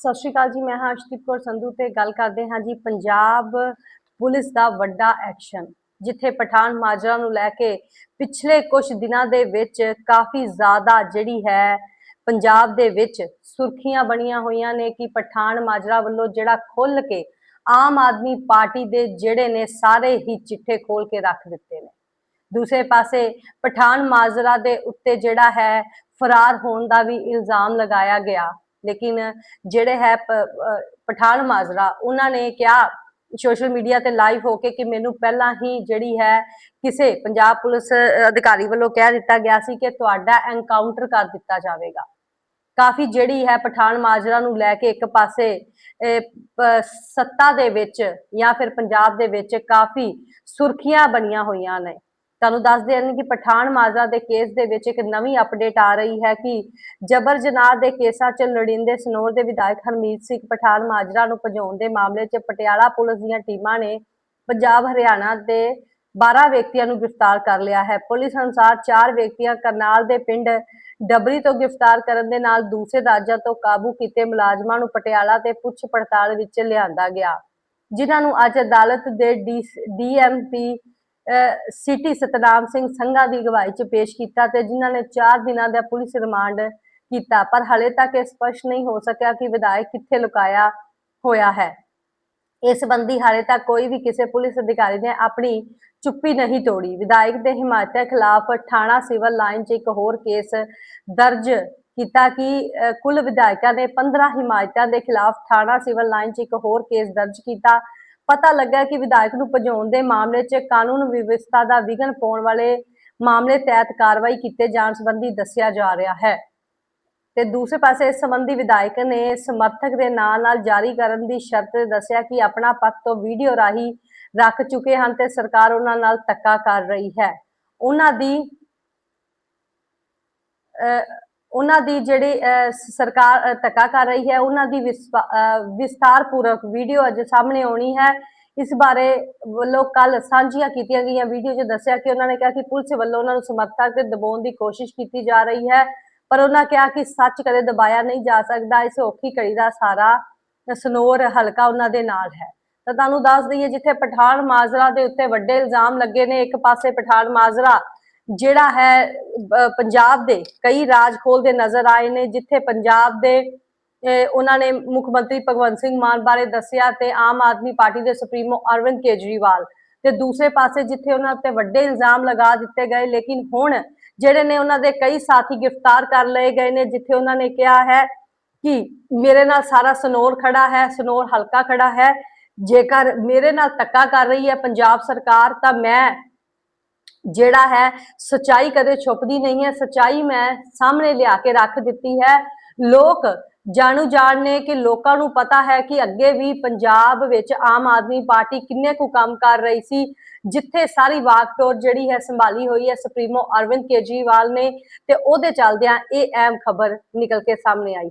ਸਤਿ ਸ਼੍ਰੀ ਅਕਾਲ ਜੀ, ਮੈਂ ਹਾਂ ਅਰਸ਼ਦੀਪ ਕੌਰ ਸੰਧੂ ਤੇ ਗੱਲ ਕਰਦੇ ਹਾਂ ਜੀ ਪੰਜਾਬ ਪੁਲਿਸ ਦਾ ਵੱਡਾ ਐਕਸ਼ਨ, ਜਿੱਥੇ ਪਠਾਨ ਮਾਜਰਾ ਨੂੰ ਲੈ ਕੇ ਪਿਛਲੇ ਕੁਝ ਦਿਨਾਂ ਦੇ ਵਿੱਚ ਕਾਫੀ ਜ਼ਿਆਦਾ ਜਿਹੜੀ ਹੈ ਪੰਜਾਬ ਦੇ ਵਿੱਚ ਸੁਰਖੀਆਂ ਬਣੀਆਂ ਹੋਈਆਂ ਨੇ ਕਿ ਪਠਾਨ ਮਾਜਰਾ ਵੱਲੋਂ ਜਿਹੜਾ ਖੁੱਲ ਕੇ ਆਮ ਆਦਮੀ ਪਾਰਟੀ ਦੇ ਜਿਹੜੇ ਨੇ ਸਾਰੇ ਹੀ ਚਿੱਠੇ ਖੋਲ ਕੇ ਰੱਖ ਦਿੱਤੇ ਨੇ। ਦੂਸਰੇ ਪਾਸੇ ਪਠਾਨ ਮਾਜਰਾ ਦੇ ਉੱਤੇ ਜਿਹੜਾ ਹੈ ਫਰਾਰ ਹੋਣ ਦਾ ਵੀ ਇਲਜ਼ਾਮ ਲਗਾਇਆ ਗਿਆ। ਲੇਕਿਨ ਜਿਹੜੇ ਹੈ ਪਠਾਨ ਮਾਜਰਾ, ਉਹਨਾਂ ਨੇ ਕਿਹਾ ਸੋਸ਼ਲ ਮੀਡੀਆ ਤੇ ਲਾਈਵ ਹੋ ਕੇ ਕਿ ਮੈਨੂੰ ਪਹਿਲਾਂ ਹੀ ਜਿਹੜੀ ਹੈ ਕਿਸੇ ਪੰਜਾਬ ਪੁਲਿਸ ਅਧਿਕਾਰੀ ਵੱਲੋਂ ਕਹਿ ਦਿੱਤਾ ਗਿਆ ਸੀ ਕਿ ਤੁਹਾਡਾ ਐਨਕਾਊਂਟਰ ਕਰ ਦਿੱਤਾ ਜਾਵੇਗਾ। ਕਾਫੀ ਜਿਹੜੀ ਹੈ ਪਠਾਨ ਮਾਜਰਾ ਨੂੰ ਲੈ ਕੇ ਇੱਕ ਪਾਸੇ ਸੱਤਾ ਦੇ ਵਿੱਚ ਜਾਂ ਫਿਰ ਪੰਜਾਬ ਦੇ ਵਿੱਚ ਕਾਫੀ ਸੁਰਖੀਆਂ ਬਣੀਆਂ ਹੋਈਆਂ ਨੇ। ਤੁਹਾਨੂੰ ਦੱਸਦੇ ਹਾਂ ਕਿ ਪਠਾਨ ਮਾਜਰਾ ਦੇ ਕੇਸ ਦੇ ਵਿੱਚ ਇੱਕ ਨਵੀਂ ਅਪਡੇਟ ਆ ਰਹੀ ਹੈ ਕਿ ਜਬਰ ਜਨਾਹ ਦੇ ਕੇਸਾਂ 'ਚ ਲੋੜੀਂਦੇ ਸਨੋਰ ਦੇ ਵਿਧਾਇਕ ਹਰਮੀਤ ਸਿੰਘ ਪਠਾਨ ਮਾਜਰਾ ਨੂੰ ਭਜਾਉਣ ਦੇ ਮਾਮਲੇ 'ਚ ਪਟਿਆਲਾ ਪੁਲਿਸ ਦੀਆਂ ਟੀਮਾਂ ਨੇ ਪੰਜਾਬ, ਹਰਿਆਣਾ ਦੇ 12 ਵਿਅਕਤੀਆਂ ਨੂੰ ਗ੍ਰਿਫਤਾਰ ਕਰ ਲਿਆ ਹੈ। ਪੁਲਿਸ ਅਨੁਸਾਰ ਚਾਰ ਵਿਅਕਤੀਆਂ ਕਰਨਾਲ ਦੇ ਪਿੰਡ ਡਬਰੀ ਤੋਂ ਗ੍ਰਿਫਤਾਰ ਕਰਨ ਦੇ ਨਾਲ ਦੂਸਰੇ ਰਾਜਾਂ ਤੋਂ ਕਾਬੂ ਕੀਤੇ ਮੁਲਾਜ਼ਮਾਂ ਨੂੰ ਪਟਿਆਲਾ ਤੇ ਪੁੱਛ ਪੜਤਾਲ ਵਿੱਚ ਲਿਆਂਦਾ ਗਿਆ, ਜਿਨ੍ਹਾਂ ਨੂੰ ਅੱਜ ਅਦਾਲਤ ਦੇ ਡੀਐਮਪੀ ਸਿਟੀ ਸਤਨਾਮ ਸਿੰਘ ਸੰਘਾ ਦੀ ਅਗਵਾਈ 'ਚ ਪੇਸ਼ ਕੀਤਾ ਤੇ ਜਿਨ੍ਹਾਂ ਨੇ 4 ਦਿਨਾਂ ਦਾ ਪੁਲਿਸ ਰਿਮਾਂਡ ਕੀਤਾ, ਪਰ ਹਲੇ ਤੱਕ ਇਹ ਸਪਸ਼ਟ ਨਹੀਂ ਹੋ ਸਕਿਆ ਕਿ ਵਿਧਾਇਕ ਕਿੱਥੇ ਲੁਕਾਇਆ ਹੋਇਆ ਹੈ। ਇਸ ਸੰਬੰਧੀ ਹਾਲੇ ਤੱਕ ਕੋਈ ਵੀ ਕਿਸੇ ਪੁਲਿਸ ਅਧਿਕਾਰੀ ਨੇ ਆਪਣੀ ਚੁੱਪੀ ਨਹੀਂ ਤੋੜੀ। ਵਿਧਾਇਕ ਦੇ ਹਿਮਾਇਤਾਂ ਖਿਲਾਫ ਥਾਣਾ ਸਿਵਲ ਲਾਈਨ 'ਚ ਇੱਕ ਹੋਰ ਕੇਸ ਦਰਜ ਕੀਤਾ ਕਿ ਕੁੱਲ ਵਿਧਾਇਕਾਂ ਨੇ 15 ਹਿਮਾਇਤਾਂ ਦੇ ਖਿਲਾਫ ਥਾਣਾ ਸਿਵਲ ਲਾਈਨ 'ਚ ਇੱਕ ਹੋਰ ਕੇਸ ਦਰਜ ਕੀਤਾ ਪਤਾ ਲੱਗਾ ਕਿ ਵਿਧਾਇਕ ਨੂੰ ਭਜਾਉਣ ਦੇ ਮਾਮਲੇ 'ਚ ਕਾਨੂੰਨ ਵਿਵਸਥਾ ਦਾ ਵਿਘਨ ਪਾਉਣ ਵਾਲੇ ਮਾਮਲੇ ਤਹਿਤ ਕਾਰਵਾਈ ਕੀਤੇ ਜਾਣ ਸੰਬੰਧੀ ਦੱਸਿਆ ਜਾ ਰਿਹਾ ਹੈ। ਤੇ ਦੂਸਰੇ ਪਾਸੇ ਇਸ ਸੰਬੰਧੀ ਵਿਧਾਇਕ ਨੇ ਸਮਰਥਕ ਦੇ ਨਾਂ ਨਾਲ ਜਾਰੀ ਕਰਨ ਦੀ ਸ਼ਰਤ ਦੱਸਿਆ ਕਿ ਆਪਣਾ ਪੱਖ ਤੋਂ ਵੀਡੀਓ ਰਾਹੀਂ ਰੱਖ ਚੁੱਕੇ ਹਨ ਤੇ ਸਰਕਾਰ ਉਹਨਾਂ ਨਾਲ ਧੱਕਾ ਕਰ ਰਹੀ ਹੈ। ਉਹਨਾਂ ਦੀ ਉਹਨਾਂ ਦੀ ਜਿਹੜੀ ਸਰਕਾਰ ਅਹ, ਧੱਕਾ ਕਰ ਰਹੀ ਹੈ ਉਹਨਾਂ ਦੀ ਵਿਸਵਾ- ਅਹ, ਵੀਡੀਓ ਅੱਜ ਸਾਹਮਣੇ ਆਉਣੀ ਹੈ। ਇਸ ਬਾਰੇ ਵੱਲੋਂ ਕੱਲ ਸਾਂਝੀਆਂ ਕੀਤੀਆਂ ਗਈਆਂ ਵੀਡੀਓ 'ਚ ਦੱਸਿਆ ਕਿ ਉਹਨਾਂ ਨੇ ਕਿਹਾ ਕਿ ਪੁਲਿਸ ਵੱਲੋਂ ਉਹਨਾਂ ਨੂੰ ਸਮਰਥਕ ਤੇ ਦਬਾਉਣ ਦੀ ਕੋਸ਼ਿਸ਼ ਕੀਤੀ ਜਾ ਰਹੀ ਹੈ ਪਰ ਉਹਨਾਂ ਕਿਹਾ ਕਿ ਸੱਚ ਕਦੇ ਦਬਾਇਆ ਨਹੀਂ ਜਾ ਸਕਦਾ। ਇਸ ਔਖੀ ਘੜੀ ਦਾ ਸਾਰਾ ਸਨੋਰ ਹਲਕਾ ਉਹਨਾਂ ਦੇ ਨਾਲ ਹੈ। ਤਾਂ ਤੁਹਾਨੂੰ ਦੱਸ ਦਈਏ ਜਿੱਥੇ ਪਠਾਨ ਮਾਜਰਾ ਦੇ ਉੱਤੇ ਵੱਡੇ ਇਲਜ਼ਾਮ ਲੱਗੇ ਨੇ ਇੱਕ ਪਾਸੇ ਪਠਾਨ ਮਾਜਰਾ ਜਿਹੜਾ ਹੈ ਪੰਜਾਬ ਦੇ ਕਈ ਰਾਜ ਖੋਲਦੇ ਨਜ਼ਰ ਆਏ ਨੇ, ਜਿੱਥੇ ਪੰਜਾਬ ਦੇ ਉਹਨਾਂ ਨੇ ਮੁੱਖ ਮੰਤਰੀ ਭਗਵੰਤ ਸਿੰਘ ਮਾਨ ਬਾਰੇ ਦੱਸਿਆ ਤੇ ਆਮ ਆਦਮੀ ਪਾਰਟੀ ਦੇ ਸੁਪਰੀਮੋ ਅਰਵਿੰਦ ਕੇਜਰੀਵਾਲ ਤੇ ਦੂਸਰੇ ਪਾਸੇ ਜਿੱਥੇ ਉਹਨਾਂ ਉੱਤੇ ਵੱਡੇ ਇਲਜ਼ਾਮ ਲਗਾ ਦਿੱਤੇ ਗਏ, ਲੇਕਿਨ ਹੁਣ ਜਿਹੜੇ ਨੇ ਉਹਨਾਂ ਦੇ ਕਈ ਸਾਥੀ ਗ੍ਰਿਫਤਾਰ ਕਰ ਲਏ ਗਏ ਨੇ, ਜਿੱਥੇ ਉਹਨਾਂ ਨੇ ਕਿਹਾ ਹੈ ਕਿ ਮੇਰੇ ਨਾਲ ਸਾਰਾ ਸਨੋਰ ਖੜਾ ਹੈ, ਸਨੋਰ ਹਲਕਾ ਖੜਾ ਹੈ, ਜੇਕਰ ਮੇਰੇ ਨਾਲ ਧੱਕਾ ਕਰ ਰਹੀ ਹੈ ਪੰਜਾਬ ਸਰਕਾਰ, ਤਾਂ ਮੈਂ ਜਿਹੜਾ ਹੈ, ਸਚਾਈ ਕਦੇ ਛੁਪਦੀ ਨਹੀਂ ਹੈ। ਸਚਾਈ ਮੈਂ ਸਾਹਮਣੇ ਲਿਆ ਕੇ ਰੱਖ ਦਿੱਤੀ ਹੈ। ਲੋਕ ਜਾਣੂ ਜਾਣ ਨੇ ਕਿ ਲੋਕਾਂ ਨੂੰ ਪਤਾ ਹੈ ਕਿ ਅੱਗੇ ਵੀ ਪੰਜਾਬ ਵਿੱਚ ਆਮ ਆਦਮੀ ਪਾਰਟੀ ਕਿੰਨੇ ਕੁ ਕੰਮ ਕਰ ਰਹੀ ਸੀ। ਜਿੱਥੇ ਸਾਰੀ ਵਾਕਟੋਰ ਜਿਹੜੀ ਹੈ ਸੰਭਾਲੀ ਹੋਈ ਹੈ, ਸੁਪਰੀਮੋ ਅਰਵਿੰਦ ਕੇਜਰੀਵਾਲ ਨੇ ਤੇ ਉਹਦੇ ਚੱਲਦਿਆਂ ਇਹ ਅਹਿਮ ਖਬਰ ਨਿਕਲ ਕੇ ਸਾਹਮਣੇ ਆਈ ਹੈ।